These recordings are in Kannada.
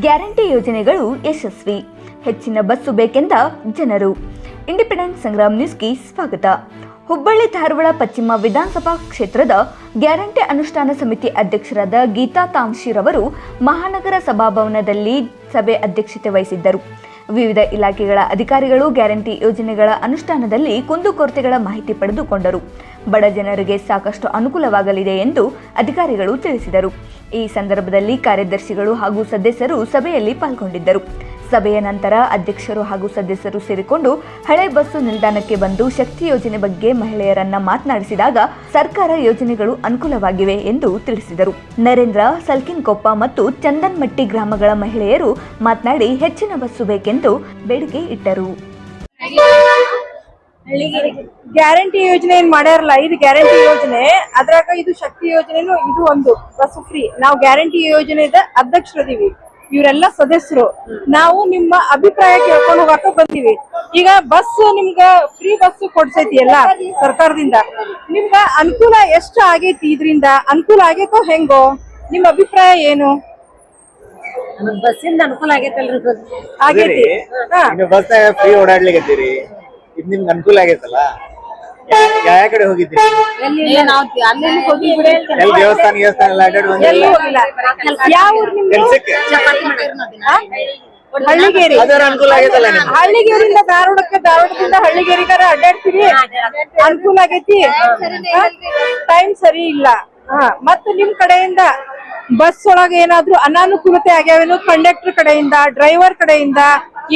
ಗ್ಯಾರಂಟಿ ಯೋಜನೆಗಳು ಯಶಸ್ವಿ. ಹೆಚ್ಚಿನ ಬಸ್ಸು ಬೇಕೆಂದ ಜನರು. ಇಂಡಿಪೆಂಡೆಂಟ್ ಸಂಗ್ರಾಮ್ ನ್ಯೂಸ್ಗೆ ಸ್ವಾಗತ. ಹುಬ್ಬಳ್ಳಿ ಧಾರವಾಡ ಪಶ್ಚಿಮ ವಿಧಾನಸಭಾ ಕ್ಷೇತ್ರದ ಗ್ಯಾರಂಟಿ ಅನುಷ್ಠಾನ ಸಮಿತಿ ಅಧ್ಯಕ್ಷರಾದ ಗೀತಾ ತಾಂಶಿರವರು ಮಹಾನಗರ ಸಭಾಭವನದಲ್ಲಿ ಸಭೆ ಅಧ್ಯಕ್ಷತೆ ವಹಿಸಿದ್ದರು. ವಿವಿಧ ಇಲಾಖೆಗಳ ಅಧಿಕಾರಿಗಳು ಗ್ಯಾರಂಟಿ ಯೋಜನೆಗಳ ಅನುಷ್ಠಾನದಲ್ಲಿ ಕುಂದುಕೊರತೆಗಳ ಮಾಹಿತಿ ಪಡೆದುಕೊಂಡರು. ಬಡ ಜನರಿಗೆ ಸಾಕಷ್ಟು ಅನುಕೂಲವಾಗಲಿದೆ ಎಂದು ಅಧಿಕಾರಿಗಳು ತಿಳಿಸಿದರು. ಈ ಸಂದರ್ಭದಲ್ಲಿ ಕಾರ್ಯದರ್ಶಿಗಳು ಹಾಗೂ ಸದಸ್ಯರು ಸಭೆಯಲ್ಲಿ ಪಾಲ್ಗೊಂಡಿದ್ದರು. ಸಭೆಯ ನಂತರ ಅಧ್ಯಕ್ಷರು ಹಾಗೂ ಸದಸ್ಯರು ಸೇರಿಕೊಂಡು ಹಳೆ ಬಸ್ಸು ನಿಲ್ದಾಣಕ್ಕೆ ಬಂದು ಶಕ್ತಿ ಯೋಜನೆ ಬಗ್ಗೆ ಮಹಿಳೆಯರನ್ನ ಮಾತನಾಡಿಸಿದಾಗ ಸರ್ಕಾರ ಯೋಜನೆಗಳು ಅನುಕೂಲವಾಗಿವೆ ಎಂದು ತಿಳಿಸಿದರು. ನರೇಂದ್ರ, ಸಲ್ಕಿನ್ಕೊಪ್ಪ ಮತ್ತು ಚಂದನ್ಮಟ್ಟಿ ಗ್ರಾಮಗಳ ಮಹಿಳೆಯರು ಮಾತನಾಡಿ ಹೆಚ್ಚಿನ ಬಸ್ಸು ಬೇಕೆಂದು ಬೇಡಿಕೆ ಇಟ್ಟರು. ಗ್ಯಾರಂಟಿ ಯೋಜನೆ ಏನ್ ಮಾಡ್ಯಾರಲ್ಲ ಇದು ಗ್ಯಾರಂಟಿ ಯೋಜನೆ. ಅದ್ರಾಗ ಇದು ಶಕ್ತಿ ಯೋಜನೆನು ಇದು ಒಂದು ಬಸ್ ಫ್ರೀ ನಾವು ಗ್ಯಾರಂಟಿ ಯೋಜನೆದ ಅಧ್ಯಕ್ಷರದೀವಿ. ಇವರೆಲ್ಲ ಸದಸ್ಯರು. ನಾವು ನಿಮ್ಮ ಅಭಿಪ್ರಾಯ ಕೇಳ್ಕೊಂಡು ಹೋಗಾಕ ಬಂದೀವಿ. ಈಗ ಬಸ್ ನಿಮ್ಗ ಫ್ರೀ ಬಸ್ ಕೊಡ್ಸೈತಿ ಎಲ್ಲ ಸರ್ಕಾರದಿಂದ. ನಿಮ್ಗ ಅನುಕೂಲ ಎಷ್ಟು ಆಗೈತಿ ಇದ್ರಿಂದ? ಅನುಕೂಲ ಆಗೈತೋ ಹೆಂಗೋ? ನಿಮ್ಮ ಅಭಿಪ್ರಾಯ ಏನು? ಬಸ್ಸಿಂದ ಅನುಕೂಲ ಆಗೈತಲ್ರಿ ಆಗೇತಿ. ಫ್ರೀ ಓಡಾಡ್ಲಿಕತ್ತೀರಿ. ಇದ್ ನಿಮ್ಗೆ ಅನುಕೂಲ ಆಗೈತಲ್ಲ? ಯಾವ ಕಡೆ ಹೋಗಿದ್ದೀರಿ? ಏ ನಾವ್ ಹೋಗಿ ಬಿಡಿ. ಎಲ್ಲಿ ದೇವಸ್ಥಾನ ದೇವಸ್ಥಾನ ಎಲ್ಲ ಅಡ್ಡಾಡಿ ಬಂದಿಲ್ಲ ಕೆಲ್ಸಕ್ಕೆ. ಹಳ್ಳಿಗೇರಿ. ಅದರ ಅನುಕೂಲ ಆಗೈತಲ್ಲ ನಿಮ್ಗೆ? ಹಳ್ಳಿಗೇರಿಂದ ಧಾರವಾಡಕ್ಕೆ ಧಾರವಾಡದಿಂದ ಹಳ್ಳಿಗೇರಿಗಾರ ಅಡ್ಡಾಡ್ತೀರಿ? ಅನುಕೂಲ ಆಗೈತಿ? ಟೈಮ್ ಸರಿ ಇಲ್ಲ ಹಾ? ಮತ್ತೆ ನಿಮ್ ಕಡೆಯಿಂದ ಬಸ್ ಒಳಗ ಏನಾದ್ರು ಅನಾನುಕೂಲತೆ ಆಗ್ಯಾವೇನು? ಕಂಡಕ್ಟರ್ ಕಡೆಯಿಂದ ಡ್ರೈವರ್ ಕಡೆಯಿಂದ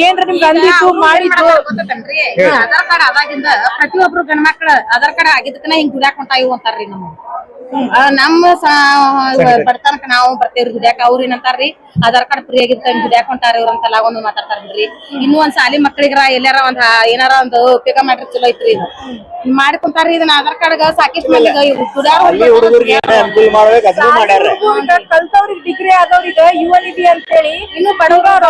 ಏನ್ರ ನಿಮ್ಗೆ ಅಂದಿದ್ದು ಮಾಡಿದ್ರು ಗೊತ್ತೇನ್ರಿ? ಈಗ ಆಧಾರ್ ಕಾರ್ಡ್ ಅವಾಗಿಂದ ಪ್ರತಿಯೊಬ್ರು ಗಂಡ್ಮಕ್ಳ ಆಧಾರ್ ಕಾರ್ಡ್ ಆಗಿದ್ದಕ್ಕನ ಹಿಂಗ್ ದುಡ್ಯಾಕ್ ಇವು ಅಂತಾರ್ರಿ ನಮ್ಮ ನಮ್ಮ ಬಡತನಕ ನಾವು ಬರ್ತೇವ್ರಿ ದುಡ್ಯಾಕ ಅವ್ರ ಏನಂತಾರ್ರಿ? ಆಧಾರ್ ಕಾರ್ಡ್ ಫ್ರೀ ಆಗಿದ್ದ ದುಡ್ಯಾಕ್ ಹೊಂಟಾರ ಇವ್ರ ಅಂತ ಒಂದು ಮಾತಾಡ್ತಾರ ಬಿಡ್ರಿ. ಇನ್ನೂ ಒಂದ್ ಸಾಲಿ ಮಕ್ಳಿಗ್ರ ಎಲ್ಲಾರ ಒಂದ್ ಏನಾರ ಒಂದು ಉಪಯೋಗ ಮಾಡ್ರಿ ಚಲೋ ಐತ್ರಿ. ಇದು ಮಾಡ್ಕೊಂತಾರ್ರಿ ಇದನ್ನ ಆಧಾರ್ ಕಾರ್ಡ್ ಸಾಕಿಷ್ಟು ಅದನ್ನು ಮಾಡ್ಯಾರ ಕಲ್ತವ್ರಿಗೆ ಡಿಗ್ರಿ ಆದವ್ರಿಗೆ ಯುವ ಅಂತ ಅಂತೇಳಿ ಇನ್ನು ಬಡವರ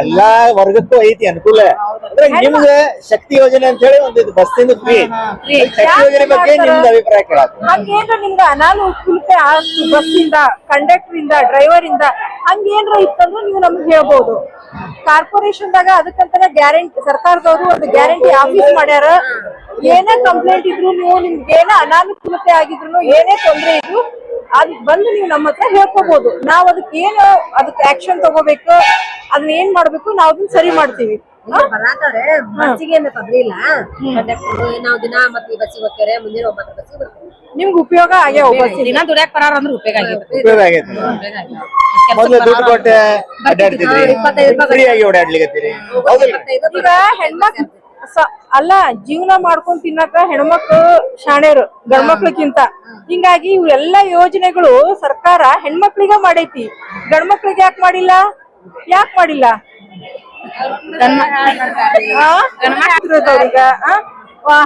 ಎಲ್ಲಾ ವರ್ಗಕ್ಕೂ ಐತಿ ಅನುಕೂಲ. ನಿಮ್ಗೆ ನಿಮ್ಗ ಶಕ್ತಿ ಯೋಜನೆ ಅಂತ ಹೇಳಿ ಒಂದು ಬಸ್ಸಿಂದ ಫ್ರೀ ಶಕ್ತಿ ಯೋಜನೆ ಬಗ್ಗೆ ನಿಮ್ದು ಅಭಿಪ್ರಾಯ ಕೇಳಾಕ ಹಂಗೇನ್ರ ನಿಮ್ಗ ಅನಾನುಕೂಲತೆ ಬಸ್ಸಿಂದ ಕಂಡಕ್ಟರ್ ಇಂದ ಡ್ರೈವರ್ ಇಂದ ಹಂಗೇನ್ರ ಇತ್ತಂದ್ರೆ ನೀವು ನಮ್ಗೆ ಹೇಳ್ಬೋದು. ಕಾರ್ಪೊರೇಷನ್ ದಾಗ ಅದಕ್ಕಂತಾನೆ ಗ್ಯಾರಂಟಿ ಸರ್ಕಾರದವರು ಒಂದು ಗ್ಯಾರಂಟಿ ಆಫೀಸ್ ಮಾಡ್ಯಾರ. ಏನೇ ಕಂಪ್ಲೇಂಟ್ ಇದ್ರು ನೀವು ನಿಮ್ಗೆ ಏನೇ ಅನಾನುಕೂಲತೆ ಆಗಿದ್ರು ಏನೇ ತೊಂದ್ರೆ ಇದ್ರು ಅದ್ ಬಂದು ನೀವು ನಮ್ಮ ಹತ್ರ ಹೇಳ್ಕೋಬಹುದು ನಾವ್ ಅದಕ್ಕೆ ಏನು ಅದಕ್ಕೆ ಆಕ್ಷನ್ ತಗೋಬೇಕು ಅದನ್ನ ಏನ್ ಮಾಡ್ಬೇಕು ನಾವ್ ಅದನ್ನ ಸರಿ ಮಾಡ್ತೀವಿ. ಬರಾತಾರೆ ಬಸ್ಸಿಗೆ ಏನು ತೊಂದ್ರೆ ಇಲ್ಲ ನಾವು ದಿನ ಮತ್ತೆ ಈ ಬಸ್ಸಿಗೆ ಹೋಗ್ತೇವೆ ಮುಂದಿನ ಒಂಬತ್ತು ಬಸ್ಸಿಗೆ ಬರ್ತೀವಿ. ನಿಮ್ಗೆ ಉಪಯೋಗ ಆಗ್ಯಾವ ಬಸ್ ದಿನ ದುಡ್ಯಾಕ್ ಬರಾರ ಅಂದ್ರೆ ಉಪಯೋಗ ಆಗೈತೆ ಉಪಯೋಗ ಆಗೈತಿ ಮೊದ್ಲು ದುಡ್ಡು ಕೊಟ್ಟೆ ಅಡ್ಡಾಡ್ತಿದ್ರಿ. ಫ್ರೀ ಆಗಿ ಓಡಾಡ್ಲಿಕತ್ತೀರಿ. ಹೌದಿಲ್ಲ. ಈಗ ಹೆಣ್ಮಕ್ಳು ಸ- ಅಲ್ಲ ಜೀವನ ಮಾಡ್ಕೊಂಡ್ ತಿನ್ನಕ ಹೆಣ್ಮಕ್ಳು ಶಾಣೆರು ಗಂಡ್ಮಕ್ಳಕ್ಕಿಂತ ಹಿಂಗಾಗಿ ಇವೆಲ್ಲ ಯೋಜನೆಗಳು ಸರ್ಕಾರ ಹೆಣ್ಮಕ್ಳಿಗ ಮಾಡೈತಿ. ಗಂಡ್ಮಕ್ಳಿಗೆ ಯಾಕೆ ಮಾಡಿಲ್ಲ? ಯಾಕೆ ಮಾಡಿಲ್ಲ?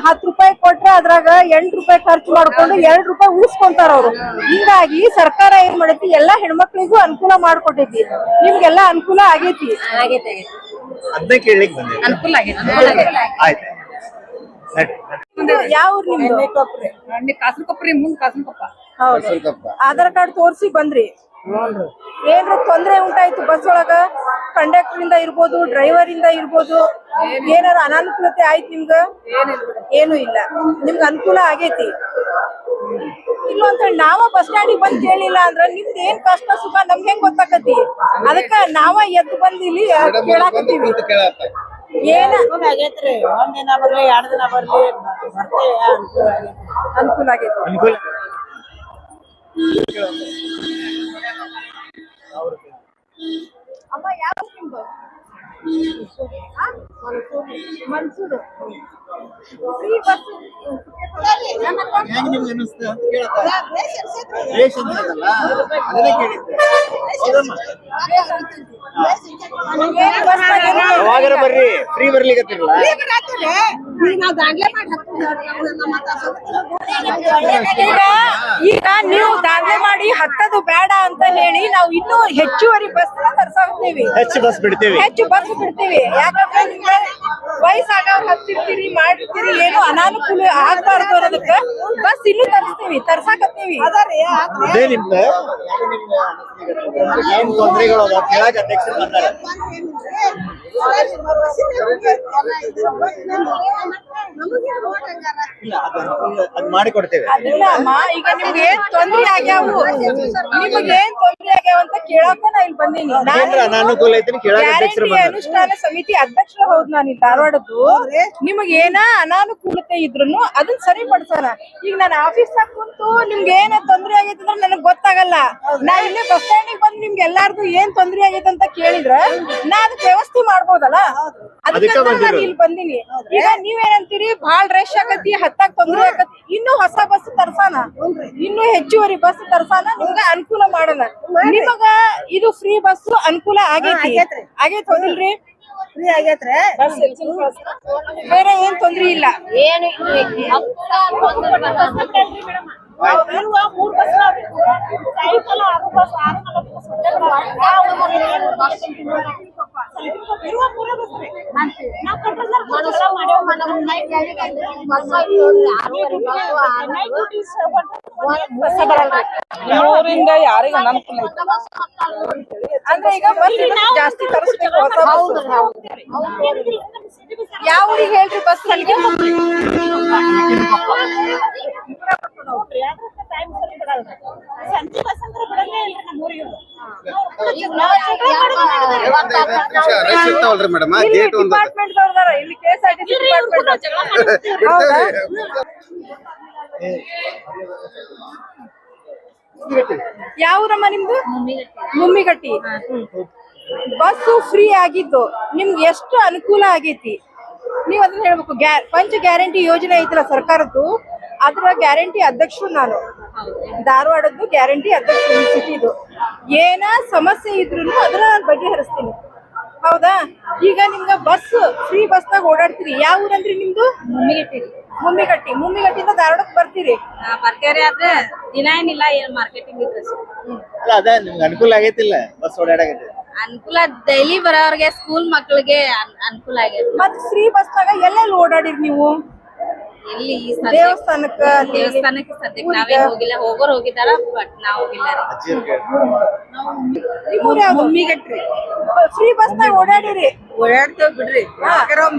ಹತ್ತ್ ರೂಪಾಯಿ ಕೊಟ್ರೆ ಅದ್ರಾಗ ಎಂಟ್ ರೂಪಾಯಿ ಖರ್ಚು ಮಾಡ್ಕೊಂಡು ಎರಡ್ ರೂಪಾಯಿ ಉಳಿಸ್ಕೊಂತಾರ ಅವ್ರು. ಹಿಂಗಾಗಿ ಸರ್ಕಾರ ಏನ್ ಮಾಡೈತಿ ಎಲ್ಲಾ ಹೆಣ್ಮಕ್ಳಿಗೂ ಅನುಕೂಲ ಮಾಡ್ಕೊಟ್ಟೈತಿ. ನಿಮ್ಗೆಲ್ಲ ಅನುಕೂಲ ಆಗೈತಿ. ಆಗೈತೆ ಅದನ್ನ ಕೇಳಲಿಕ್ಕೆ ಬಂದೆ ಅನುಕೂಲ ಆಗೈತೆ ಅನುಕೂಲ ಆಗೈತೆ. ಆಯ್ತು. ನಡ್ರಿ ಯಾವ ಊರ್ ನಿಮ್ದು? ಕಾಸನ ಕೊಪ್ರಿ ಮುಂದ್ ಕಾಸನ ಕೊಪ್ಪ ಹೌದು ಆಧಾರ್ ಕಾರ್ಡ್ ತೋರಿಸಿ ಬಂದ್ರಿ. ಏನ್ರ ತೊಂದ್ರೆ ಉಂಟಾಯ್ತು ಬಸ್ ಒಳಗ? ಕಂಡಕ್ಟರ್ ಇಂದ ಇರ್ಬೋದು ಡ್ರೈವರ್ ಇಂದ ಇರ್ಬೋದು ಏನಾರ ಅನಾನುಕೂಲತೆ ಆಯ್ತು ನಿಮ್ಗ? ಏನು ಇಲ್ಲ. ನಿಮ್ಗ ಅನುಕೂಲ ಆಗೈತಿ? ಇಲ್ಲ ಅಂತ ಹೇಳಿ ನಾವ ಬಸ್ ಸ್ಟ್ಯಾಂಡಿಗೆ ಬಂದ್ ಕೇಳಿಲ್ಲ ಅಂದ್ರ ನಿಮ್ದು ಏನ್ ಕಷ್ಟ ಸುಖ ನಮ್ಗೆ ಹೆಂಗ್ ಗೊತ್ತಾಕತಿ? ಅದಕ್ಕ ನಾವ ಎದ್ದು ಬಂದ್ ಇಲ್ಲಿ ಕೇಳಾಕತ್ತೀವಿ. ಏನ? ಆಗೈತ್ರಿ. ಒಂದ್ ದಿನ ಬರ್ಲಿ ಎರಡ್ ದಿನ ಬರ್ಲಿ ಅನುಕೂಲ ಆಗೈತಿ. ಅನುಕೂಲ. ಅಮ್ಮ ಯಾವ ನಿಮ್ದು? ಮನ್ಸೂರು. ಫ್ರೀ ಬಸ್ ಹೆಂಗ್ ನಿಮ್ಗೆ ಅನಿಸ್ತು ಅಂತ ರೇಷನ್ ಅದನ್ನ ಕೇಳಿದ್ದೆ. ಯಾವಾಗಾರ ಬರ್ರಿ ಫ್ರೀ ಬರ್ಲಿಕತ್ತಿರಲ್ಲ ಈಗ ನೀವು ದಾಂಧಲೆ ಮಾಡಿ ಹತ್ತದು ಬೇಡ ಅಂತ ಹೇಳಿ ನಾವು ಇನ್ನೂ ಹೆಚ್ಚುವರಿ ಬಸ್ ತರ್ಸಾಕ್ತೀವಿ. ಹೆಚ್ಚು ಬಸ್ ಬಿಡ್ತೀವಿ. ಹೆಚ್ಚು ಬಸ್ ಬಿಡ್ತೀವಿ. ಯಾಕಂದ್ರೆ ನಿಮ್ಗೆ ವಯಸ್ಸಾಗ ಹತ್ತಿರ್ತೀರಿ ಮಾಡಿರ್ತೀರಿ ಏನು ಅನಾನುಕೂಲ ಆಗ್ಬಾರ್ದು ಅನ್ನೋದಕ್ಕ ಬಸ್ ಇನ್ನೂ ತರಿಸ್ತೀವಿ ತರ್ಸಾಕತ್ತೀವಿ. ಅದೇ ನಿಮ್ದು ಏನ್ ತೊಂದರೆಗಳು ಅದಾವ? Sampai. ಇಲ್ಲ ಅದ್ ಮಾಡಿಕೊಡ್ತೇವೆ. ಮಾಡಿ ಅಮ್ಮ ಈಗ ನಿಮ್ಗೆ ಏನ್ ತೊಂದ್ರೆ ಆಗ್ಯಾವು? ನಿಮ್ಗೆ ಏನ್ ತೊಂದ್ರೆ ಆಗ್ಯಾವ ಅಂತ ಕೇಳಾಕ ನಾ ಇಲ್ಲಿ ಬಂದೀನಿ. ಏನ್ರ ಅನಾನುಕೂಲ ಐತಿ ಅಧ್ಯಕ್ಷರು ಗ್ಯಾರಂಟಿ ಅನುಷ್ಠಾನ ಸಮಿತಿ ಅಧ್ಯಕ್ಷರು ಹೌದ್ ನಾನು ಇಲ್ಲಿ ಧಾರವಾಡದ್ದು. ನಿಮಗೆ ಏನ ಅನಾನುಕೂಲತೆ ಇದ್ರು ಅದನ್ನ ಸರಿ ಪಡ್ಸೋಣ ಈಗ ನಾನು ಆಫೀಸ್ ಕುಂತು ನಿಮ್ಗೆ ಏನ ತೊಂದ್ರೆ ಆಗೈತೆ ಅಂದ್ರೆ ನನಗ್ ಗೊತ್ತಾಗಲ್ಲ. ನಾ ಇಲ್ಲೇ ಬಸ್ ಸ್ಟ್ಯಾಂಡಿಗೆ ಬಂದು ನಿಮ್ಗೆ ಎಲ್ಲಾರ್ಗು ಏನ್ ತೊಂದ್ರೆ ಆಗೈತೆ ಅಂತ ಕೇಳಿದ್ರ ನಾ ಅದಕ್ಕೆ ವ್ಯವಸ್ಥೆ ಮಾಡ್ಬೋದಲ್ಲ ಅದಕ್ಕೆ ಅದಕ್ಕೆ ನಾನು ಇಲ್ಲಿ ಬಂದಿನಿ. ಈಗ ನೀವೇನಂತೀರಿ? ಬಾಳ್ ರಶ್ ಆಗತಿ ಹತ್ತಾಕ್ ತೊಂದ್ರೆ ಆಗತಿ. ಇನ್ನು ಹೊಸ ಬಸ್ ತರ್ಸಾನ ಇನ್ನು ಹೆಚ್ಚುವರಿ ಬಸ್ ತರ್ಸಾನ ನಿಮ್ಗ ಅನುಕೂಲ ಮಾಡೋಣ. ನಿಮಗ ಇದು ಫ್ರೀ ಬಸ್ ಅನುಕೂಲ ಆಗೈತಿ. ಆಗೈತಿ ಹೌದಿಲ್ರಿ? ಫ್ರೀ ಆಗೈತ್ರಿ. ಬಸ್ ಬೇರೆ ಏನ್ ತೊಂದ್ರೆ ಇಲ್ಲ. ಏನು ಇರುವ ಮೂರ್ ಬಸ್ ಸಾಯಂಕಾಲ ಆರು ಬಸ್ ಆರು ನಲವತ್ತು ಬಸ್ ಇರುವ ಮೂರ ಬಸ್ ರೀ ನಾವ್ ಕಂಟ್ರೋಲ್ ಮೂರಿಂದ ಯಾರಿಗ ಅನಾನುಕೂಲ ಅಂದ್ರೆ ಈಗ ಬಸ್ ಜಾಸ್ತಿ ತರಿಸ್ಬೇಕು ಹೊಸ ಬಸ್. ಯಾವ ಊರಿಗೆ ಹೇಳ್ರಿ ಬಸ್ ಸಂಜೆ ಬಸ್ ಅಂದ್ರೆ ನಮ್ಮ ಊರಿಗೆ ಮೇಡಮ್ ಗೇಟ್ ಒಂದು ಡಿಪಾರ್ಟ್ಮೆಂಟ್ ಇಲ್ಲಿ ಊರಮ್ಮ ನಿಮ್ದು? ಮುಮ್ಮಿಗಟ್ಟಿ. ಬಸ್ ಫ್ರೀ ಆಗಿದ್ದು ನಿಮ್ಗೆ ಎಷ್ಟು ಅನುಕೂಲ ಆಗೈತಿ? ನೀವ್ ಅದನ್ನ ಹೇಳ್ಬೇಕು. ಗ್ಯಾ ಪಂಚ ಗ್ಯಾರಂಟಿ ಯೋಜನೆ ಐತಲ್ಲ ಸರ್ಕಾರದ್ದು? ಅದ್ರ ಗ್ಯಾರಂಟಿ ಅಧ್ಯಕ್ಷರು ನಾನು. ಧಾರವಾಡದ್ದು ಗ್ಯಾರಂಟಿ ಅಧ್ಯಕ್ಷರು ಈ ಸಿಟಿದು. ಏನ ಸಮಸ್ಯೆ ಇದ್ರು ಅದರ ನಾನು ಬಗೆಹರಿಸ್ತೀನಿ. ಹೌದಾ? ಈಗ ನಿಮ್ಗ ಬಸ್ ಫ್ರೀ ಬಸ್ನಾಗ ಓಡಾಡ್ತೀರಿ. ಯಾವ ಊರಂದ್ರಿ ನಿಮ್ದು? ಮುಮ್ಮಿಗಟ್ಟಿ ಮುಮ್ಮಿಗಟ್ಟಿ. ಮುಮ್ಮಿಗಟ್ಟಿಂದ ಧಾರವಾಡಕ್ಕೆ ಬರ್ತೀರಿ. ಬರ್ತೇವ್ರಿ ಆದ್ರೆ ದಿನ ಏನಿಲ್ಲ ಏನ್ ಮಾರ್ಕೆಟಿಂಗ್ ಇದ್ರೆ ಅಲ್ಲ ಅದ ನಿಮ್ಗೆ ಅನುಕೂಲ ಆಗೈತಿಲ್ಲ ಬಸ್ ಓಡಾಡಕೈತಿ ಅನುಕೂಲ ಡೈಲಿ ಬರೋರ್ಗೆ ಸ್ಕೂಲ್ ಮಕ್ಳಿಗೆ ಅನ್- ಅನುಕೂಲ ಆಗೈತಿ. ಮತ್ತೆ ಫ್ರೀ ಬಸ್ನಾಗ ಎಲ್ಲೆಲ್ಲಿ ಓಡಾಡಿರಿ ನೀವು? ಎಲ್ಲಿ ಈ ಸದ್ಯ ದೇವಸ್ಥಾನಕ್ಕ ದೇವಸ್ಥಾನಕ್ಕೆ ಸದ್ಯಕ್ಕೆ ನಾವೇ ಹೋಗಿಲ್ಲ. ಹೋಗೋರ್ ಹೋಗಿದಾರ ಬಟ್ ನಾವ್ ಹೋಗಿಲ್ಲ. ರೀ ಅಜ್ಜಿ ಫ್ರೀ ಬಸ್ ಬಸ್ನಾಗ ಓಡಾಡಿರಿ? ಓಡಾಡ್ತೇವ್ ಬಿಡ್ರಿ.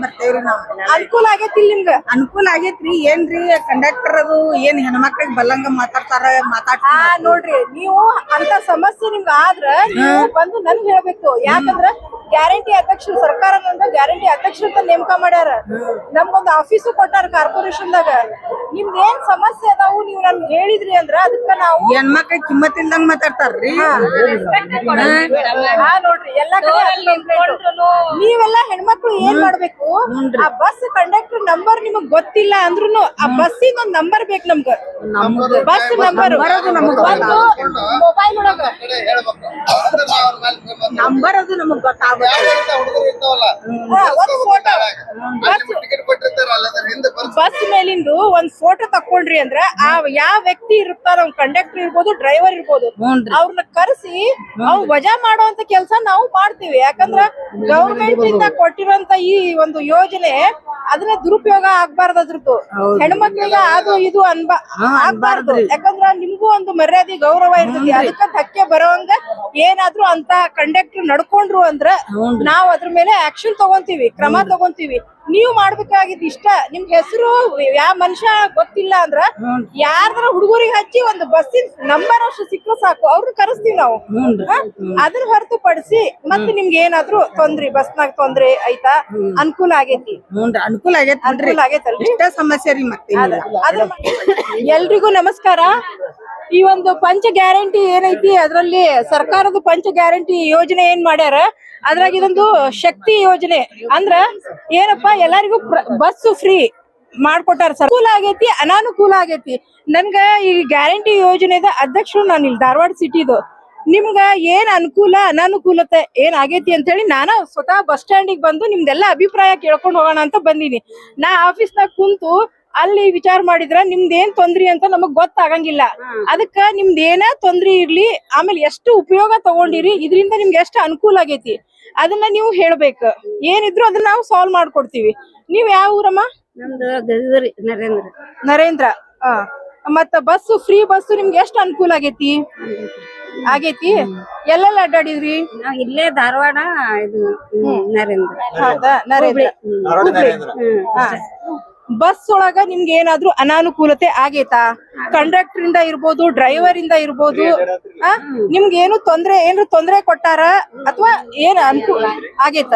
ಬರ್ತೇವ್ರಿ ನಾವ್. ಅನುಕೂಲ ಆಗೇತಿ ನಿಮ್ಗ? ಅನುಕೂಲ ಆಗೇತ್ರಿ. ಏನ್ರಿ? ಕಂಡಕ್ಟರ್ ಅದು ಏನ್ ಹೆಣ್ಮಕ್ಳಿಗೆ ಬಲ್ಲಂಗ ಮಾತಾಡ್ತಾರ ಹಾ ಮಾತಾಡ್ತಾರ ನೋಡ್ರಿ. ನೀವು ಅಂತ ಸಮಸ್ಯೆ ನಿಮ್ಗ ಆದ್ರ ನೀವು ಬಂದು ನನ್ ಹೇಳ್ಬೇಕು. ಯಾಕಂದ್ರ ಗ್ಯಾರಂಟಿ ಅಧ್ಯಕ್ಷರು ಸರ್ಕಾರ ಗ್ಯಾರಂಟಿ ಅಧ್ಯಕ್ಷರು ಅಂತ ನೇಮಕ ಮಾಡ್ಯಾರ. ನಮ್ಗೊಂದು ಆಫೀಸು ಕೊಟ್ಟಾರ ಕಾರ್ಪೊರೇಷನ್ದಾಗ ನಿಮ್ದ ಏನ್ ಸಮಸ್ಯೆ ಅದಾವು? ನೀವು ನನ್ಗೆ ಹೇಳಿದ್ರಿ ಅಂದ್ರ ಅದಕ್ಕ ನಾವು ಹೆಣ್ಮಕ್ಳ ಕಿಮ್ಮತ್ ಇಲ್ದಂಗ ಮಾತಾಡ್ತಾರ್ರಿ. ಹಾ ನೋಡ್ರಿ ಎಲ್ಲಾ ಕಡೆ ಅದೇ complaint. ನೀವೆಲ್ಲ ಹೆಣ್ಮಕ್ಳು ಏನ್ ಮಾಡ್ಬೇಕು? ಆ ಬಸ್ ಕಂಡಕ್ಟರ್ ನಂಬರ್ ನಿಮಗ್ ಗೊತ್ತಿಲ್ಲ ಅಂದ್ರುನು ಆ ಬಸ್ಸಿನ ಒಂದ್ ನಂಬರ್ ಬೇಕು ನಮ್ಗ. ಬಸ್ ನಂಬರ್ ಮೊಬೈಲ್ ಒಳಗ. ನಂಬರ್ ಅದು ನಮಗ್ ಗೊತ್ತಾಗ ಒಂದು ಒಂದ್ ಫೋಟೋ ಬಸ್ ಮೇಲಿಂದು ಒಂದ್ ಫೋಟೋ ತಕೊಂಡ್ರಿ ಅಂದ್ರ ಆ ಯಾವ ವ್ಯಕ್ತಿ ಇರ್ತಾರ ಅವ್ನ್ ಕಂಡಕ್ಟರ್ ಇರ್ಬೋದು ಡ್ರೈವರ್ ಇರ್ಬೋದು ಅವ್ರನ್ನ ಕರೆಸಿ ಅವ್ರು ವಜಾ ಮಾಡುವಂತ ಕೆಲಸ ನಾವು ಮಾಡ್ತೀವಿ. ಯಾಕಂದ್ರ ಗೌರ್ಮೆಂಟ್ ಇಂದ ಕೊಟ್ಟಿರುವಂತ ಈ ಒಂದು ಯೋಜನೆ ಅದನ್ನ ದುರುಪಯೋಗ ಆಗ್ಬಾರ್ದು ಅದ್ರದ್ದು. ಹೆಣ್ಮಕ್ಳಿಗೆ ಅದು ಇದು ಅನ್ಬ ಆಗ್ಬಾರ್ದು. ಯಾಕಂದ್ರ ನಿಮ್ಗೂ ಒಂದು ಮರ್ಯಾದೆ ಗೌರವ ಇರ್ತದೆ ಅದಕ್ಕ ಧಕ್ಕೆ ಬರೋವಂಗ ಏನಾದ್ರೂ ಅಂತ ಕಂಡಕ್ಟರ್ ನಡ್ಕೊಂಡ್ರು ಅಂದ್ರ ನಾವ್ ಅದ್ರ ಮೇಲೆ ಆಕ್ಷನ್ ತಗೊಂತೀವಿ ಕ್ರಮ ತಗೊಂತೀವಿ. ನೀವು ಮಾಡ್ಬೇಕಾಗಿದ್ ಇಷ್ಟ. ನಿಮ್ ಹೆಸರು ಯಾವ ಮನುಷ್ಯ ಗೊತ್ತಿಲ್ಲ ಅಂದ್ರ ಯಾರ್ದ್ರ ಹುಡುಗರಿಗೆ ಹಚ್ಚಿ ಒಂದು ಬಸ್ಸಿನ ನಂಬರ್ ಅಷ್ಟು ಸಿಕ್ಕರು ಸಾಕು. ಅವ್ರನ್ನ ಕರೆಸ್ತೀವಿ ನಾವು. ಅದ್ರ ಹೊರತುಪಡಿಸಿ ಮತ್ತೆ ನಿಮ್ಗೆ ತೊಂದ್ರಿ ತೊಂದ್ರೆ ಬಸ್ನಾಗ ತೊಂದ್ರೆ ಐತಾ ಅನುಕೂಲ ಆಗೇತಿ. ಅನುಕೂಲ ಆಗೇತಿ ಅನುಕೂಲ ಆಗೈತಲ್ರಿ? ಇಷ್ಟ ಸಮಸ್ಯೆ ರೀ ಮತ್ತೆ ಎಲ್ರಿಗೂ ನಮಸ್ಕಾರ. ಈ ಒಂದು ಪಂಚ ಗ್ಯಾರಂಟಿ ಏನೈತಿ, ಅದರಲ್ಲಿ ಸರ್ಕಾರದ ಪಂಚ ಗ್ಯಾರಂಟಿ ಯೋಜನೆ ಏನ್ ಮಾಡ್ಯಾರ? ಅದ್ರಾಗ ಇದೊಂದು ಶಕ್ತಿ ಯೋಜನೆ. ಅಂದ್ರ ಏನಪ್ಪಾ, ಎಲ್ಲರಿಗೂ ಬಸ್ ಫ್ರೀ ಮಾಡ್ಕೊಟ್ಟಾರ ಸರ್. ಅನುಕೂಲ ಆಗೈತಿ, ಅನಾನುಕೂಲ ಆಗೇತಿ. ನನ್ಗ ಈ ಗ್ಯಾರಂಟಿ ಯೋಜನೆದ ಅಧ್ಯಕ್ಷರು ನಾನು ಇಲ್ಲಿ ಧಾರವಾಡ ಸಿಟಿದು. ನಿಮ್ಗ ಏನ್ ಅನುಕೂಲ, ಅನಾನುಕೂಲತೆ ಏನ್ ಆಗೇತಿ ಅಂತ ಹೇಳಿ ನಾನು ಸ್ವತಃ ಬಸ್ ಸ್ಟ್ಯಾಂಡಿಗೆ ಬಂದು ನಿಮ್ದೆಲ್ಲ ಅಭಿಪ್ರಾಯ ಕೇಳ್ಕೊಂಡು ಹೋಗೋಣ ಅಂತ ಬಂದಿನಿ. ನಾ ಆಫೀಸ್ನಾಗ ಕುಂತು ಅಲ್ಲಿ ವಿಚಾರ ಮಾಡಿದ್ರ ನಿಮ್ದೇನ್ ಏನ್ ತೊಂದ್ರಿ ಅಂತ ನಮಗ್ ಗೊತ್ತಾಗಂಗಿಲ್ಲ. ಅದಕ್ಕ ನಿಮ್ದ್ ಏನ ತೊಂದ್ರಿ ಇರ್ಲಿ ಆಮೇಲೆ ಎಷ್ಟು ಉಪಯೋಗ ತಗೊಂಡಿರಿ ಇದರಿಂದ ನಿಮ್ಗೆ ಎಷ್ಟು ಅನುಕೂಲ ಆಗೈತಿ ಅದನ್ನ ನೀವು ಹೇಳ್ಬೇಕು. ಏನಿದ್ರು ಅದನ್ನ ನಾವು ಸಾಲ್ವ್ ಮಾಡ್ಕೊಡ್ತೀವಿ. ನೀವ್ ಯಾವ ಊರಮ್ಮ? ನಮ್ದು ಗದರಿ ನರೇಂದ್ರ. ನರೇಂದ್ರ. ಹ ಮತ್ತ ಬಸ್ ಫ್ರೀ ಬಸ್ ನಿಮ್ಗೆ ಎಷ್ಟು ಅನುಕೂಲ ಆಗೈತಿ? ಆಗೈತಿ. ಎಲ್ಲೆಲ್ಲ ಅಡ್ಡಾಡಿದ್ರಿ? ನಾವ್ ಇಲ್ಲೇ ಧಾರವಾಡ ಇದು ಹ್ಮ್, ನರೇಂದ್ರ. ಹೌದಾ? ನರೇಂದ್ರ. ಧಾರವಾಡ ನರೇಂದ್ರ. ಹಾ. ಬಸ್ ಒಳಗ ನಿಮ್ಗೆ ಏನಾದ್ರು ಅನಾನುಕೂಲತೆ ಆಗೇತಾ? ಕಂಡಕ್ಟರ್ ಇಂದ ಇರ್ಬೋದು ಡ್ರೈವರ್ ಇಂದ ಇರ್ಬೋದು ನಿಮ್ಗೆ ಏನು ತೊಂದ್ರೆ ಏನ್ರ ತೊಂದ್ರೆ ಕೊಟ್ಟಾರ? ಅಥವಾ ಏನ್ ಅನುಕೂಲ ಆಗೈತ?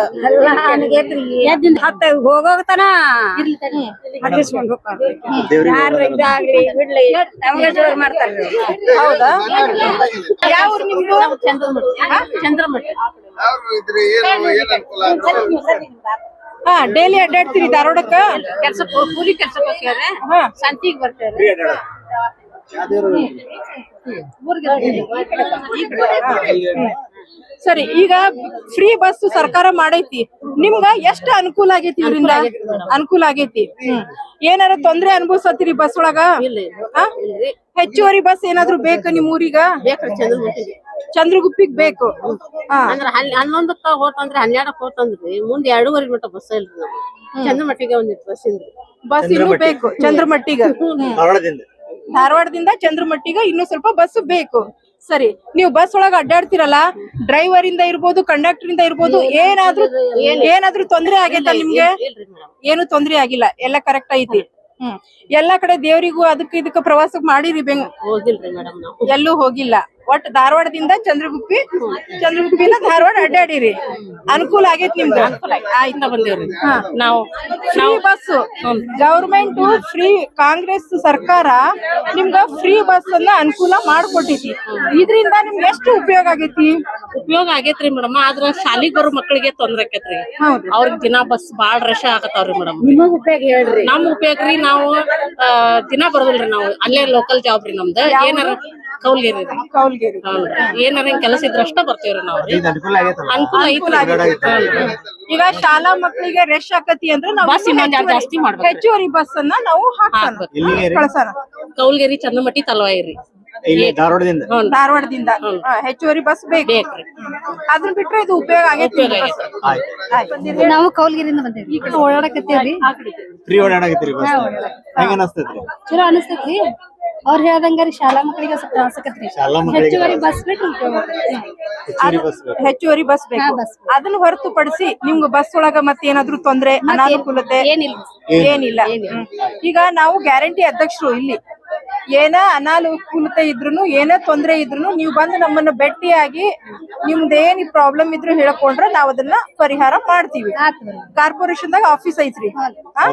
ಹೋಗೋಗ್ತಾನ ಹೋಗೋತನ ಹೌದಾ? ಯಾವ ನಿಮ್ದು? ಚಂದ್ರಮಠ. ಹಾ ಡೈಲಿ ಅಡ್ಡಾಡ್ತೀರಿ ಧಾರವಾಡಕ್ಕ? ಕೆಲಸ ಕೂಲಿ ಕೆಲ್ಸಕ್ಕೆ ಹೋಗ್ತಾರೆ ಹಾ. ಬರ್ತಾರೆ ಸರಿ ಈಗ ಫ್ರೀ ಬಸ್ ಸರ್ಕಾರ ಮಾಡೈತಿ. ನಿಮ್ಗ ಎಷ್ಟ ಅನುಕೂಲ ಆಗೇತಿ ಇವರಿಂದ? ಅನುಕೂಲ ಆಗೇತಿ. ಹ್ಮ್. ಏನಾರ ತೊಂದ್ರೆ ಅನುಭವಿಸತ್ತೀರಿ ಬಸ್ ಒಳಗ? ಹೆಚ್ಚುವರಿ ಬಸ್ ಏನಾದ್ರು ಬೇಕು ನಿಮ್ ಊರಿಗ ಚಂದ್ರಗುಪ್ಪಿಗ್ ಬೇಕು. ಹಾ. ಅಂದ್ರ ಹಲ್ ಹನ್ನೊಂದಕ್ಕ ಹೋತಂದ್ರೆ ಹನ್ನೆರಡಕ್ ಹೋತಂದ್ರಿ ಮುಂದ್ ಎರಡೂವರೆ ಮಟ್ಟ ಬಸ್ ಇಲ್ರಿ ನಾವು ಚಂದ್ರಮಟ್ಟಿಗೆ ಒಂದಿತ್ತು ಬಸ್ ಇಲ್ರಿ ಬಸ್ ಇನ್ನೂ ಬೇಕು. ಚಂದ್ರಮಟ್ಟಿಗ ಧಾರವಾಡದಿಂದ. ಧಾರವಾಡದಿಂದ ಚಂದ್ರಮಟ್ಟಿಗ ಇನ್ನೂ ಸ್ವಲ್ಪ ಬಸ್ ಬೇಕು. ಸರಿ ನೀವು ಬಸ್ ಒಳಗ ಅಡ್ಡಾಡ್ತಿರಲ್ಲ ಡ್ರೈವರ್ ಇಂದ ಇರ್ಬೋದು ಕಂಡಕ್ಟರ್ ಇಂದ ಇರ್ಬೋದು ಏನಾದ್ರೂ ಏನಾದ್ರೂ ತೊಂದ್ರೆ ಆಗೈತಾ ನಿಮ್ಗೆ? ಇಲ್ರಿ ಮೇಡಮ್. ಏನು ತೊಂದ್ರೆ ಆಗಿಲ್ಲ. ಎಲ್ಲ ಕರೆಕ್ಟ್ ಐತಿ. ಹ್ಮ್. ಎಲ್ಲಾ ಕಡೆ ದೇವರಿಗೂ ಅದಕ್ಕ ಇದಕ್ಕ ಪ್ರವಾಸಕ್ಕೆ ಮಾಡಿರಿ ಬೆಂಗ್ ಹೋಗಿಲ್ರಿ ಮೇಡಮ್ ನಾವು. ಎಲ್ಲೂ ಹೋಗಿಲ್ಲ. ಒಟ್ ಧಾರವಾಡದಿಂದ ಚಂದ್ರಗುಪ್ಪಿ ಚಂದ್ರಗುಪ್ಪಿನ ಧಾರವಾಡ ಅಡ್ಡಾಡಿರಿ. ಅನುಕೂಲ ಆಗೈತಿ ನಿಮ್ದು? ಆಯ್ತಾ ಬಂದೇವ್ರಿ? ನಾವು ನಾವು free bus government free Congress ಸರ್ಕಾರ ನಿಮ್ಗ ಫ್ರೀ ಬಸ್ ಅನ್ನ ಅನುಕೂಲ ಮಾಡ್ಕೊಟ್ಟೈತಿ. ಇದರಿಂದ ನಿಮ್ಗೆ ಎಷ್ಟು ಉಪಯೋಗ ಆಗೈತಿ? ಉಪಯೋಗ ಆಗೇತ್ರಿ ಮೇಡಮ್. ಆದ್ರ ಶಾಲಿಗ್ ಬರೋ ಮಕ್ಕಳಿಗೆ ತೊಂದ್ರೆ ಆಕೇತ್ರಿ. ಅವ್ರಿಗೆ ದಿನ ಬಸ್ ಬಾಳ ರಶ್ ಆಗತ್ತಾವ್ರಿ ಮೇಡಮ್. ನಿಮಗ್ ಉಪಯೋಗ ಹೇಳ್ರಿ. ನಮ್ ಉಪಯೋಗ ರೀ ನಾವು ದಿನ ಬರೋದಿಲ್ರಿ ನಾವು. ಅಲ್ಲೇ ಲೋಕಲ್ ಜಾಬ್ ರೀ ನಮ್ದು. ಏನಾರ ಕೌಲ್ ರೀ. ಹೌದ್ರಿ ಏನಾರ ಕೆಲಸ ಇದ್ರೆ ಅಷ್ಟ ಬರ್ತೇವ್ರಿ ನಾವು. ಅನುಕೂಲ ಈಗ ಶಾಲಾ ಮಕ್ಕಳಿಗೆ ರೆಶ್ ಆಕತಿ ಅಂದ್ರೆ ನಾವು ಜಾಸ್ತಿ ಮಾಡ್ಬೇಕ್ರಿ. ಹೆಚ್ಚುವರಿ ಬಸ್ ಅನ್ನ ನಾವು? ಕಳ್ಸೋಣ. ಕೌಲ್ಗಿರಿ ಚಂದಮಟ್ಟಿ ತಲವಾಯಿರಿ. ಧಾರವಾಡದಿಂದ? ಧಾರವಾಡದಿಂದ. ಹೆಚ್ಚುವರಿ ಬಸ್ ಬೇಕು. ಬೇಕ್ರಿ. ಅದನ್ನ ಬಿಟ್ರೆ ಇದು ಉಪಯೋಗ ಆಗೈತಿ. ನಾವು ಕೌಲ್ಗಿರಿಂದ ಬಂದೇವಿ ಓಡಾಡಕತ್ತೇವ್ರಿ ಫ್ರೀ ಓಡಾಡಕತ್ತೀರಿ? ಬಸ್? ಹೆಂಗ ಅನಸ್ತೈತ್ರಿ? ಚಲೋ ಅನಿಸ್ತೈತ್ರಿ. ಅವ್ರ ಹೇಳ್ದಂಗಾರಿ ಶಾಲಾ ಮಕ್ಕಳಿಗೆ ಸ್ವಲ್ಪ ಶಾಲಾ ಮಕ್ಕಳಿಗೆ ಹೆಚ್ಚುವರಿ ಬಸ್ ಬಿಟ್ರಿ ಹೆಚ್ಚುವರಿ ಬಸ್ ಬೇಕು ಹೆಚ್ಚುವರಿ ಬಸ್ ಬೇಕು. ಅದನ್ನ ಹೊರತುಪಡಿಸಿ ನಿಮ್ಗೆ ಬಸ್ ಒಳಗ ಮತ್ತೆ ಏನಾದ್ರು ತೊಂದ್ರೆ ಅನಾನುಕೂಲತೆ ಏನಿಲ್ಲ. ಏನಿಲ್ಲ. ಹ್ಮ್. ಈಗ ನಾವು ಗ್ಯಾರಂಟಿ ಅಧ್ಯಕ್ಷರು ಇಲ್ಲಿ. ಏನ ಅನಾನುಕೂಲತೆ ಇದ್ರು ಏನೇ ತೊಂದ್ರೆ ಇದ್ರು ನೀವು ಬಂದು ನಮ್ಮನ್ನ ಭೇಟಿಯಾಗಿ ನಿಮ್ದೇನ್ ಪ್ರಾಬ್ಲಮ್ ಇದ್ರು ಹೇಳ್ಕೊಂಡ್ರೆ ನಾವ್ ಅದನ್ನ ಪರಿಹಾರ ಮಾಡ್ತೀವಿ. ಕಾರ್ಪೊರೇಷನ್ ದಾಗ ಆಫೀಸ್ ಐತ್ರಿ. ಹಾ?